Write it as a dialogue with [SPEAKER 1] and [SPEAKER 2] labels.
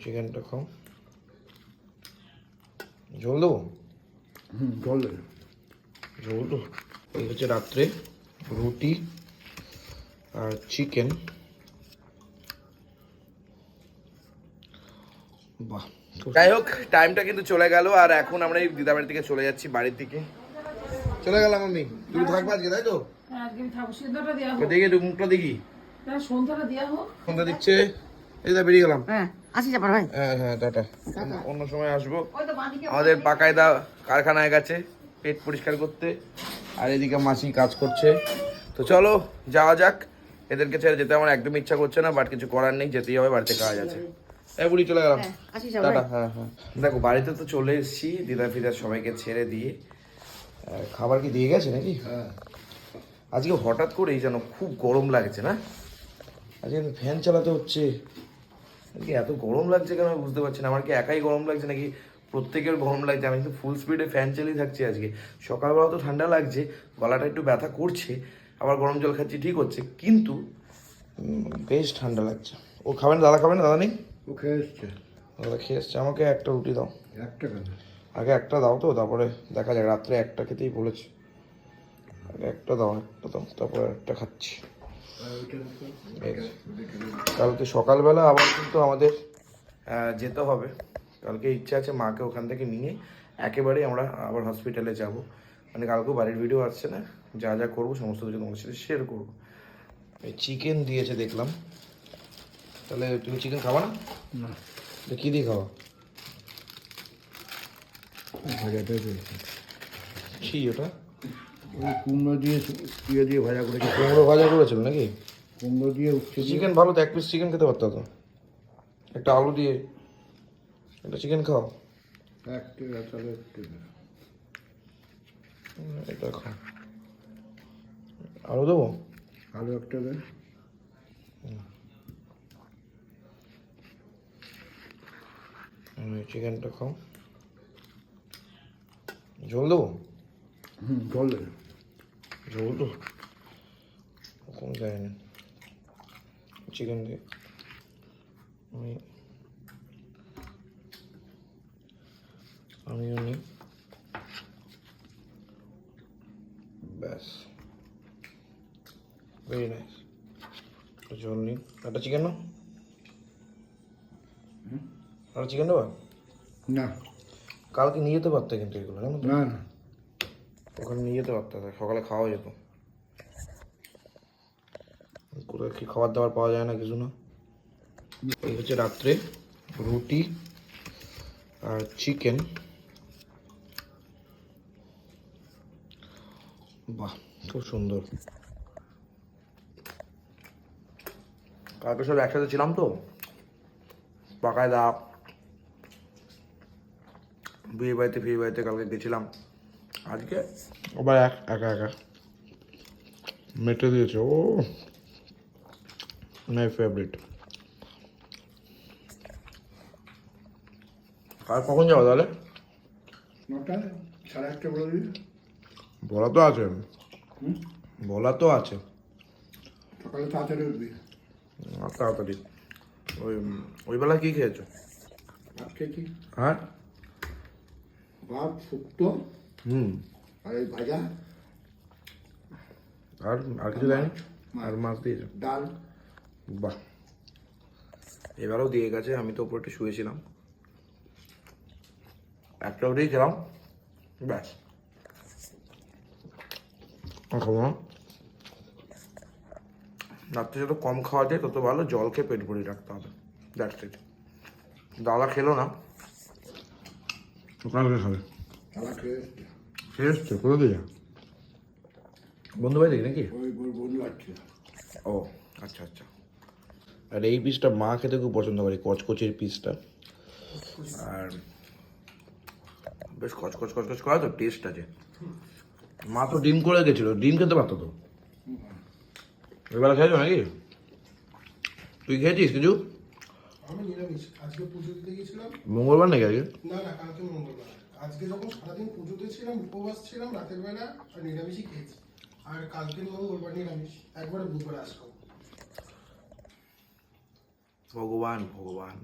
[SPEAKER 1] চিকেনটা খাও। ঝোল দেবো?
[SPEAKER 2] হুম
[SPEAKER 1] ঝোল এই হচ্ছে রাত্রে রুটি আর চিকেন। বাহ যাই হোক টাইমটা কিন্তু চলে গেল আর এখন আমরা এই দিদা দিদাবাড়ি থেকে চলে যাচ্ছি বাড়ির দিকে। চলে গেলাম আমি। তুমি থাকবে আজকে তাই তো?
[SPEAKER 3] হ্যাঁ,
[SPEAKER 1] দেখি মুখটা দেখি।
[SPEAKER 3] না, সন্ধ্যাটা দেওয়া হোক।
[SPEAKER 1] ফোনটা দিচ্ছে। এই দা বেরিয়ে গেলাম।
[SPEAKER 4] হ্যাঁ। আসি যাবার ভাই।
[SPEAKER 1] হ্যাঁ হ্যাঁ টাটা। অন্য সময় আসব। আমাদের পাকায়দা কারখানায় গেছে পেট পরিষ্কার করতে। আর এদিকে মাসি কাজ করছে। তো চলো যাওয়া যাক। এদেরকে ছেড়ে যেতে আমার একদম ইচ্ছা করছে না বাট কিছু করার নেই যেতেই হবে বাড়িতে কাজ আছে। এই বুড়ি চলে গেলাম।
[SPEAKER 4] হ্যাঁ,
[SPEAKER 1] টাটা হ্যাঁ হ্যাঁ। দেখো বাড়িতে তো চলে এসেছি দিদা ফিদার সবাইকে ছেড়ে দিয়ে। খাবার কি দিয়ে গেছে নাকি?
[SPEAKER 2] হ্যাঁ।
[SPEAKER 1] আজকে হঠাৎ করেই যেন খুব গরম লাগছে না? আজকে ফ্যান চালাতে হচ্ছে। এত গরম লাগছে কেন আমি বুঝতে পারছি না? আমার কি একাই গরম লাগছে নাকি প্রত্যেকের গরম লাগছে? আমি কিন্তু ফুল স্পিডে ফ্যান চালিয়ে থাকছি আজকে। সকালবেলা তো ঠান্ডা লাগছে গলাটা একটু ব্যথা করছে আবার গরম জল খাচ্ছি ঠিক হচ্ছে। কিন্তু বেশ ঠান্ডা লাগছে। ও খাবেন দাদা খাবেন দাদা নেই?
[SPEAKER 2] ও খেয়ে এসছে।
[SPEAKER 1] দাদা খেয়ে এসছে। আমাকে একটা রুটি দাও।
[SPEAKER 2] একটা কেন?
[SPEAKER 1] আগে একটা দাও তো তারপরে দেখা যায় রাত্রে একটা খেতেই বলেছে। আগে একটা দাও একটা দাও তারপরে একটা খাচ্ছি। কালকে সকালবেলা আবার কিন্তু আমাদের যেতে হবে। কালকে ইচ্ছা আছে মাকে ওখান থেকে নিয়ে একেবারেই আমরা আবার হসপিটালে যাব। মানে কালকেও বাড়ির ভিডিও আসছে না যা যা করব সমস্ত কিছু তোমার সাথে শেয়ার করব। এই চিকেন দিয়েছে দেখলাম। তাহলে তুমি চিকেন খাবা না?
[SPEAKER 2] না।
[SPEAKER 1] তো কী দিয়ে খাওয়া কি ওটা।
[SPEAKER 2] ওই কুমড়ো দিয়ে ইয়ে দিয়ে ভাজা করেছে।
[SPEAKER 1] কুমড়ো ভাজা করেছিল নাকি?
[SPEAKER 2] কুমড়ো দিয়ে উচ্ছে
[SPEAKER 1] চিকেন ভালো তো এক পিস চিকেন খেতে পারতো তো? একটা আলু দিয়ে। একটা চিকেন খাও।
[SPEAKER 2] একটা তাহলে একটু দে।
[SPEAKER 1] হুম, এটা খাও আলু দেবো?
[SPEAKER 2] আলু একটা দেন
[SPEAKER 1] চিকেনটা খাও। ঝোল দেবো?
[SPEAKER 2] হুম জল দে
[SPEAKER 1] ঝোল তো কখন যায়নি চিকেন দিয়ে আমি আমিও নিই ব্যাস ভেরি নাইস ঝোল নিই একটা চিকেন নাও একটা চিকেন দেবা
[SPEAKER 2] না
[SPEAKER 1] কালকে নিয়ে যেতে পারতে কিন্তু এগুলো জানো তো
[SPEAKER 2] না না
[SPEAKER 1] ওখানে নিয়ে যেতে পারতে সকালে খাওয়া যেত। কোথায় কি খাবার দাবার পাওয়া যায় না কিছু না। এই হচ্ছে রাত্রে রুটি আর চিকেন। বাহ, খুব সুন্দর। কালকে সব একসাথে ছিলাম তো পাকায়দা বিয়ে বাড়িতে বিয়ে বাড়িতে কালকে গেছিলাম। আজকে? আবার এক একা একা। মেটে দিয়েছে ও। My favourite. আর কখন যাব তাহলে?
[SPEAKER 2] নটা সাড়ে একটা বলে দিবি।
[SPEAKER 1] বলা তো আছে। বলা তো আছে।
[SPEAKER 2] সকালে তাড়াতাড়ি উঠবি।
[SPEAKER 1] আর তাড়াতাড়ি। ওই ওই বেলা কি খেয়েছো?
[SPEAKER 2] আজকে কি
[SPEAKER 1] হ্যাঁ?
[SPEAKER 2] ভাত শুক্তো
[SPEAKER 1] হুম।
[SPEAKER 2] আর এই ভাজা
[SPEAKER 1] আর আর কিছু দেয়নি? আর মাছ দিয়েছ
[SPEAKER 2] ডাল।
[SPEAKER 1] বাহ। এবারেও দিয়ে গেছে আমি তো উপরে একটু শুয়েছিলাম। একটা ওটাই খেলাম। ব্যাস। আর খাব রাত্রে যত কম খাওয়া যায় তত ভালো। জল খেয়ে পেট ভরিয়ে রাখতে হবে। দ্যাটস ইট দাদা খেলো না। কালকে খাবে।
[SPEAKER 2] তারা খেয়ে এসছে
[SPEAKER 1] খেয়ে এসছে কোথা দিয়ে বন্ধু ভাই দেখি নাকি?
[SPEAKER 2] ওই বন্ধু
[SPEAKER 1] ও আচ্ছা আচ্ছা। আর এই পিসটা মা খেতে খুব পছন্দ করে কচকচের পিসটা। আর বেশ কচকচ কচকচ করা তো টেস্ট আছে। মা তো ডিম করে গেছিল ডিম খেতে পারতো তো। এবার খেয়েছো নাকি? তুই খেয়েছিস কিছু? মঙ্গলবার নাকি আজকে?
[SPEAKER 5] না না কালকে মঙ্গলবার। আজকে যখন সারাদিন পুজোতে ছিলাম, উপবাস ছিলাম, রাতের বেলা আর নিরামিষই খেয়েছি। আর কালকে মঙ্গলবার নিরামিষ, একবারে দুপুরে আসলাম
[SPEAKER 1] ভগবান ভগবান।